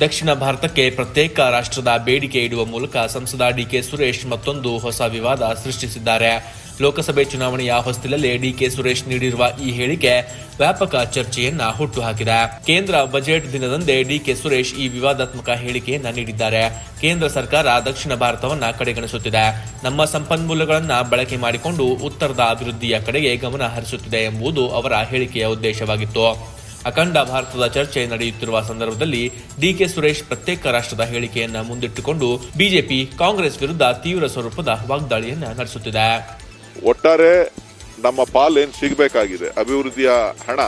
ದಕ್ಷಿಣ ಭಾರತಕ್ಕೆ ಪ್ರತ್ಯೇಕ ರಾಷ್ಟ್ರದ ಬೇಡಿಕೆ ಇಡುವ ಮೂಲಕ ಸಂಸದ ಡಿಕೆ ಸುರೇಶ್ ಮತ್ತೊಂದು ಹೊಸ ವಿವಾದ ಸೃಷ್ಟಿಸಿದ್ದಾರೆ. ಲೋಕಸಭೆ ಚುನಾವಣೆಯ ಹೊಸ್ತಿಲಲ್ಲಿ ಡಿಕೆ ಸುರೇಶ್ ನೀಡಿರುವ ಈ ಹೇಳಿಕೆ ವ್ಯಾಪಕ ಚರ್ಚೆಯನ್ನ ಹುಟ್ಟುಹಾಕಿದೆ. ಕೇಂದ್ರ ಬಜೆಟ್ ದಿನದಂದೇ ಡಿಕೆ ಸುರೇಶ್ ಈ ವಿವಾದಾತ್ಮಕ ಹೇಳಿಕೆಯನ್ನ ನೀಡಿದ್ದಾರೆ. ಕೇಂದ್ರ ಸರ್ಕಾರ ದಕ್ಷಿಣ ಭಾರತವನ್ನ ಕಡೆಗಣಿಸುತ್ತಿದೆ. ನಮ್ಮ ಸಂಪನ್ಮೂಲಗಳನ್ನ ಬಳಕೆ ಮಾಡಿಕೊಂಡು ಉತ್ತರದ ಅಭಿವೃದ್ಧಿಯ ಕಡೆಗೆ ಗಮನ ಹರಿಸುತ್ತಿದೆ ಎಂಬುದು ಅವರ ಹೇಳಿಕೆಯ ಉದ್ದೇಶವಾಗಿತ್ತು. ಅಖಂಡ ಭಾರತದ ಚರ್ಚೆ ನಡೆಯುತ್ತಿರುವ ಸಂದರ್ಭದಲ್ಲಿ ಡಿಕೆ ಸುರೇಶ್ ಪ್ರತ್ಯೇಕ ರಾಷ್ಟ್ರದ ಹೇಳಿಕೆಯನ್ನು ಮುಂದಿಟ್ಟುಕೊಂಡು ಬಿಜೆಪಿ ಕಾಂಗ್ರೆಸ್ ವಿರುದ್ಧ ತೀವ್ರ ಸ್ವರೂಪದ ವಾಗ್ದಾಳಿಯನ್ನು ನಡೆಸುತ್ತಿದೆ. ಒಟ್ಟಾರೆ ನಮ್ಮ ಪಾಲ್ ಏನ್ ಸಿಗಬೇಕಾಗಿದೆ? ಅಭಿವೃದ್ಧಿಯ ಹಣ.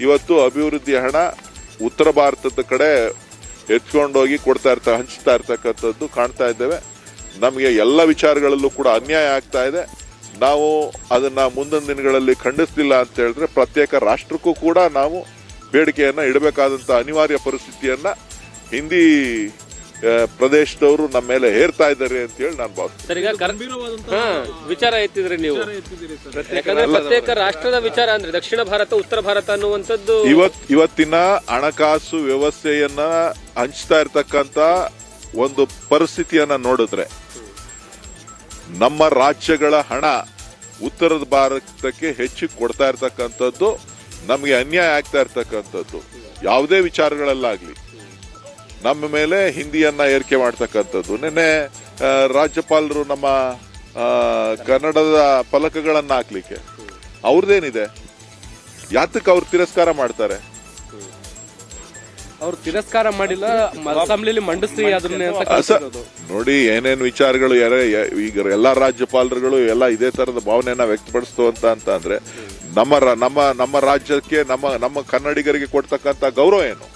ಇವತ್ತು ಅಭಿವೃದ್ಧಿಯ ಹಣ ಉತ್ತರ ಭಾರತದ ಕಡೆ ಎತ್ಕೊಂಡೋಗಿ ಕೊಡ್ತಾ ಇರ್ತಾ, ಹಂಚ್ತಾ ಇರ್ತಕ್ಕಂಥದ್ದು ಕಾಣ್ತಾ ಇದ್ದೇವೆ. ನಮಗೆ ಎಲ್ಲ ವಿಚಾರಗಳಲ್ಲೂ ಕೂಡ ಅನ್ಯಾಯ ಆಗ್ತಾ ಇದೆ. ನಾವು ಅದನ್ನ ಮುಂದಿನ ದಿನಗಳಲ್ಲಿ ಖಂಡಿಸ್ತಿಲ್ಲ ಅಂತ ಹೇಳಿದ್ರೆ ಪ್ರತ್ಯೇಕ ರಾಷ್ಟ್ರಕ್ಕೂ ಕೂಡ ನಾವು ಬೇಡಿಕೆಯನ್ನ ಇಡಬೇಕಾದಂಥ ಅನಿವಾರ್ಯ ಪರಿಸ್ಥಿತಿಯನ್ನ ಹಿಂದಿ ಪ್ರದೇಶದವರು ನಮ್ಮ ಮೇಲೆ ಹೇರ್ತಾ ಇದ್ದಾರೆ ಅಂತ ಹೇಳಿ ನಾನು ಭಾವಿಸ್ತೀನಿ. ಸರ್ ಈಗ ಕರ್- ವಿಚಾರ ಎತ್ತಿದ್ರಿ ನೀವು. ವಿಚಾರ ಎತ್ತಿದ್ದೀರಿ ಸರ್. ಯಾಕಂದ್ರೆ ಪ್ರತ್ಯೇಕ ರಾಷ್ಟ್ರದ ವಿಚಾರ ಅಂದ್ರೆ ದಕ್ಷಿಣ ಭಾರತ ಉತ್ತರ ಭಾರತ ಅನ್ನುವಂಥದ್ದು ಇವತ್ ಇವತ್ತಿನ ಹಣಕಾಸು ವ್ಯವಸ್ಥೆಯನ್ನ ಹಂಚ್ತಾ ಇರ್ತಕ್ಕಂತ ಒಂದು ಪರಿಸ್ಥಿತಿಯನ್ನ ನೋಡಿದ್ರೆ ನಮ್ಮ ರಾಜ್ಯಗಳ ಹಣ ಉತ್ತರ ಭಾರತಕ್ಕೆ ಹೆಚ್ಚು ಕೊಡ್ತಾ ಇರ್ತಕ್ಕಂಥದ್ದು ನಮಗೆ ಅನ್ಯಾಯ ಆಗ್ತಾ ಇರ್ತಕ್ಕಂಥದ್ದು. ಯಾವುದೇ ವಿಚಾರಗಳಲ್ಲಾಗಲಿ. ನಮ್ಮ ಮೇಲೆ ಹಿಂದಿಯನ್ನ ಏರಿಕೆ ಮಾಡ್ತಕ್ಕಂಥದ್ದು. ನಿನ್ನೆ ರಾಜ್ಯಪಾಲರು ನಮ್ಮ ಕನ್ನಡದ ಫಲಕಗಳನ್ನ ಹಾಕ್ಲಿಕ್ಕೆ ಅವ್ರದ್ದೇನಿದೆ ಯಾತಕ್ಕೆ ಅವ್ರು ತಿರಸ್ಕಾರ ಮಾಡ್ತಾರೆ? ಅವ್ರು ತಿರಸ್ಕಾರ ಮಾಡಿಲ್ಲ ಅಸೆಂಬ್ಲಿಲಿ ಮಂಡಿಸ್ರಿ ಅದನ್ನೇ ಅಂತ ಕಳ್ಸಿರೋದು. ನೋಡಿ ಏನೇನ್ ವಿಚಾರಗಳು ಯಾರೇ ಈಗ ಎಲ್ಲಾ ರಾಜ್ಯಪಾಲರುಗಳು ಎಲ್ಲ ಇದೇ ತರದ ಭಾವನೆಯನ್ನ ವ್ಯಕ್ತಪಡಿಸ್ತು ಅಂತ ಅಂತ ಅಂದ್ರೆ ನಮ್ಮ ರ- ನಮ್ಮ ನಮ್ಮ ರಾಜ್ಯಕ್ಕೆ ನಮ್ಮ ನಮ್ಮ ಕನ್ನಡಿಗರಿಗೆ ಕೊಡ್ತಕ್ಕಂತ ಗೌರವ ಏನು